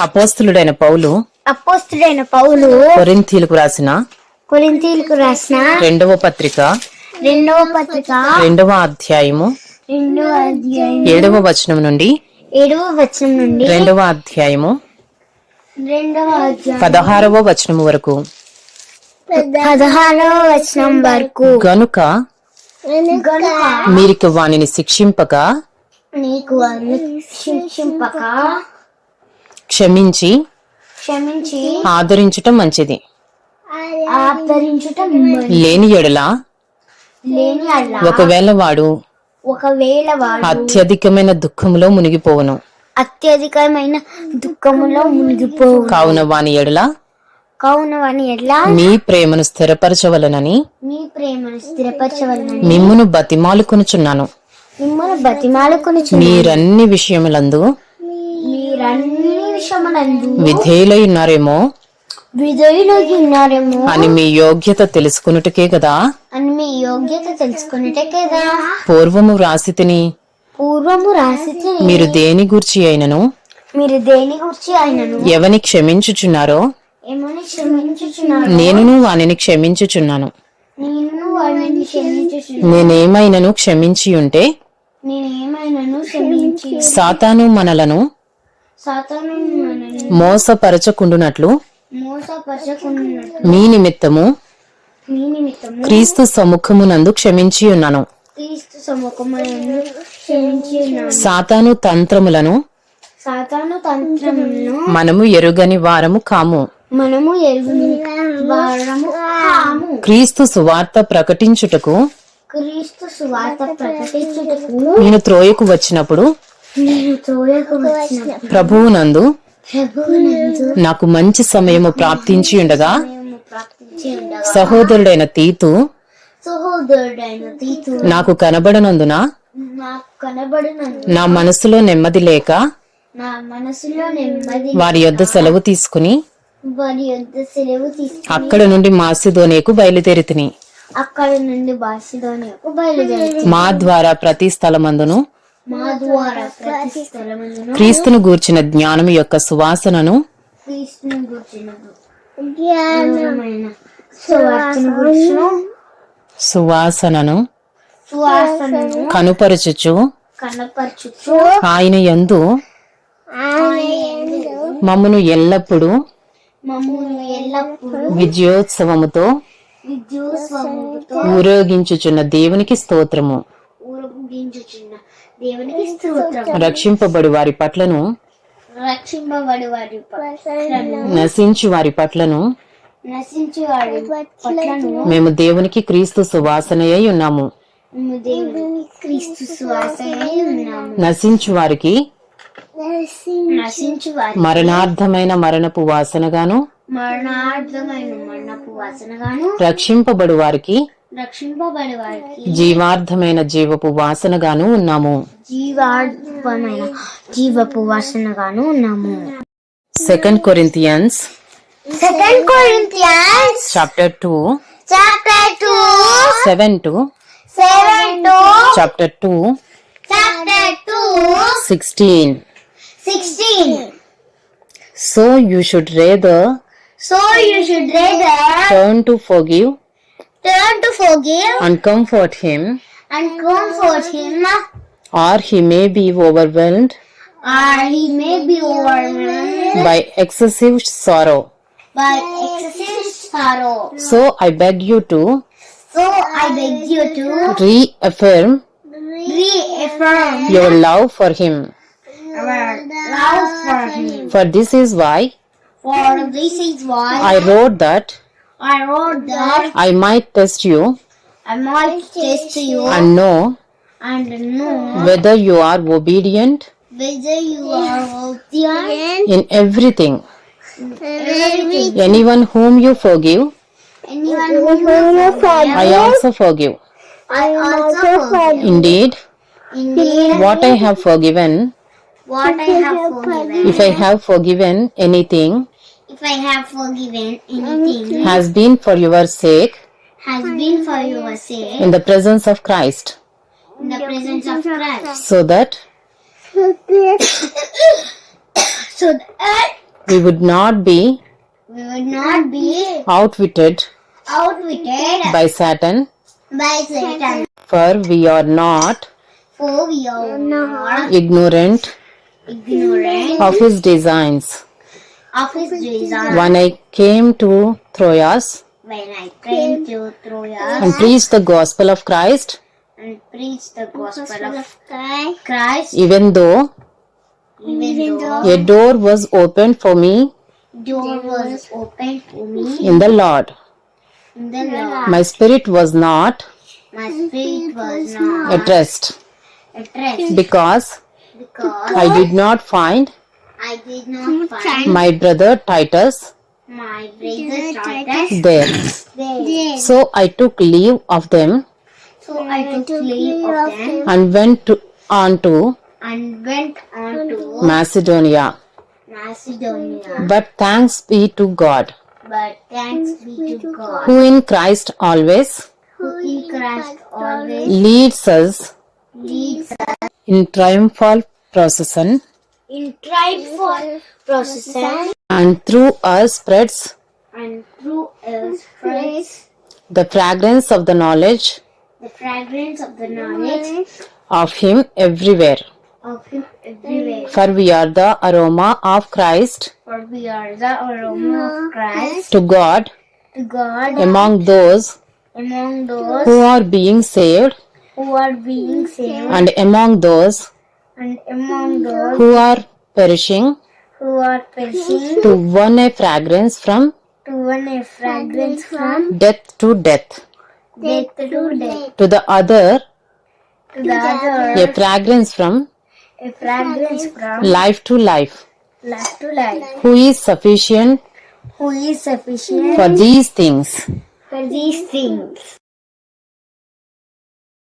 అపోస్తులుడైన పౌలు అపోస్తుడైన పౌలు కొరింథీలకు రాసిన కొరింథీలకు రాసిన రెండవ పత్రిక రెండవ పత్రిక రెండవ అధ్యాయము రెండవ అధ్యాయం ఏడవ వచనం నుండి ఏడవ వచనం నుండి రెండవ అధ్యాయము రెండవ అధ్యాయం పదహారవ వచనము వరకు. పదహారవ వచనం వరకు గనుక మీరిక వానిని శిక్షింపక నీకు శిక్షింపక క్షమించి క్షమించి ఆదరించటం మంచిది. ఆదరించుట లేని ఎడల లేని ఒకవేళ వాడు ఒకవేళ వాడు అత్యధికమైన దుఃఖములో మునిగిపోవును. అత్యధికమైన దుఃఖములో మునిగిపోవు కావున వాని ఎడల కావున వాని ఎట్లా మీ ప్రేమను స్థిరపరచవలనని నీ ప్రేమను స్థిరపరచవలనని మిమ్మును బతిమాలుకొనుచున్నాను. మిమ్మల్ని బతిమాలుకొని మీరన్ని విషయములందు మీరన్ని విషయములందు విధేయులై ఉన్నారేమో విధేయులు ఉన్నారేమో అని మీ యోగ్యత తెలుసుకున్నట్టుకే కదా అని మీ యోగ్యత తెలుసుకున్నట్టే కదా పూర్వము తిని పూర్వము రాసి మీరు దేని గూర్చి అయినను? మీరు దేని గురించి ఆయనను ఎవని క్షమించుచున్నారో? ఏమని క్షమించుచున్నారు? నేనును వానిని క్షమించుచున్నాను. నేను క్షమించుచున్నాను. నేనేమైనను క్షమించి ఉంటే నేను క్షమించి సాతాను మనల్ని మోసపరచకుండునట్లు మీ నిమిత్తము క్రీస్తు సముఖమునందు క్షమించి ఉన్నాను సాతాను తంత్రములను సాతాను తంత్రములను మనము ఎరుగని వారము కాము. మనము వారము కాము. క్రీస్తు సువార్త ప్రకటించుటకు క్రీస్తు సువార్త ప్రకటించుటకు నేను త్రోయకు వచ్చినప్పుడు ప్రభువునందు నాకు మంచి సమయము ప్రాప్తించి ఉండగా సహోదరుడైన తీతు నాకు కనబడనందున నా మనసులో నెమ్మది లేక నా మనసులో నెమ్మది వారి యొద్ద సెలవు తీసుకుని అక్కడ నుండి మాసిదోనేకు బయలుదేరి అక్కడ నుండి మా ద్వారా ప్రతి స్థలమందును క్రీస్తును గూర్చిన జ్ఞానం యొక్క సువాసనను సువాసనను కనుపరచుచు ఆయన యందు మమ్మను ఎల్లప్పుడూ విజయోత్సవముతో ఊరేగించుచున్న దేవునికి స్తోత్రము. దేవునికి స్తోత్రం. రక్షింపబడి వారి పట్లను రక్షింపబడి వారి పట్లను నశించు వారి పట్లను నశించి వారి పట్లను మేము దేవునికి క్రీస్తు సువాసనయై ఉన్నాము. మేము దేవుని క్రీస్తు సువాసనై ఉన్నాము. నశించు వారికి నశించి. వారి మరణార్థమైన మరణపు వాసనగాను మరణార్థమైన మరణపు వాసనగాను రక్షింపబడు వారికి రక్షింపబడి వారికి జీవార్థమైన జీవపు వాసనగాను ఉన్నాము. జీవాత్మైన జీవపు వాసనగాను ఉన్నాము. Second Corinthians second Corinthians chapter two chapter two seven two seven two chapter two chapter two sixteen sixteen so you should rather so you should rather turn to forgive turn to forgive and comfort him, and comfort him, or he may be overwhelmed or he may be overwhelmed by excessive sorrow. by excessive sorrow. So I beg you to So I beg you to reaffirm reaffirm your love for him. our love for him. For this is why For this is why I wrote that I wrote that. I might test you. I might test you. And know and know whether you are obedient. whether you are obedient. In everything. everything. Anyone whom you forgive, Anyone whom you forgive, I also forgive. I also forgive. Indeed, Indeed, what I have forgiven, what I have forgiven, if I have forgiven anything, if I have forgiven anything, has been for your sake. Has been for your sake. In the presence of Christ, in the presence of Christ. so that So that we would not be we would not be outwitted outwitted by Satan, by Satan. for we are not For we are not ignorant ignorant of his designs. Of his design. When I came to Troas When I came to Troas and preached the gospel of Christ, and preached the gospel of Christ, even though even though a door was opened for me door was open for me in the Lord, in the Lord, my spirit was not my spirit was not at rest at rest because because I did not find I did not find my brother Titus my brother Titus there. there. So I took leave of them So I took leave of them and went to, on to and went on to Macedonia. Macedonia. But thanks be to God, But thanks be to God, who in Christ always who in Christ always leads us leads us in triumphal procession in triumphal procession and through us spreads. And through us spreads. the fragrance of the knowledge. The fragrance of the knowledge of Him everywhere. of Him everywhere. For we are the aroma of Christ. For we are the aroma of Christ. To God. To God. Among those among those who are being saved. who are being saved. And among those and among mm-hmm. those who are perishing? who are perishing? To one a fragrance from? To one a fragrance from death to death, death to death, to the other to the other. a fragrance from? A fragrance. from life to life, life to life, who is sufficient who is sufficient for these things. for these things.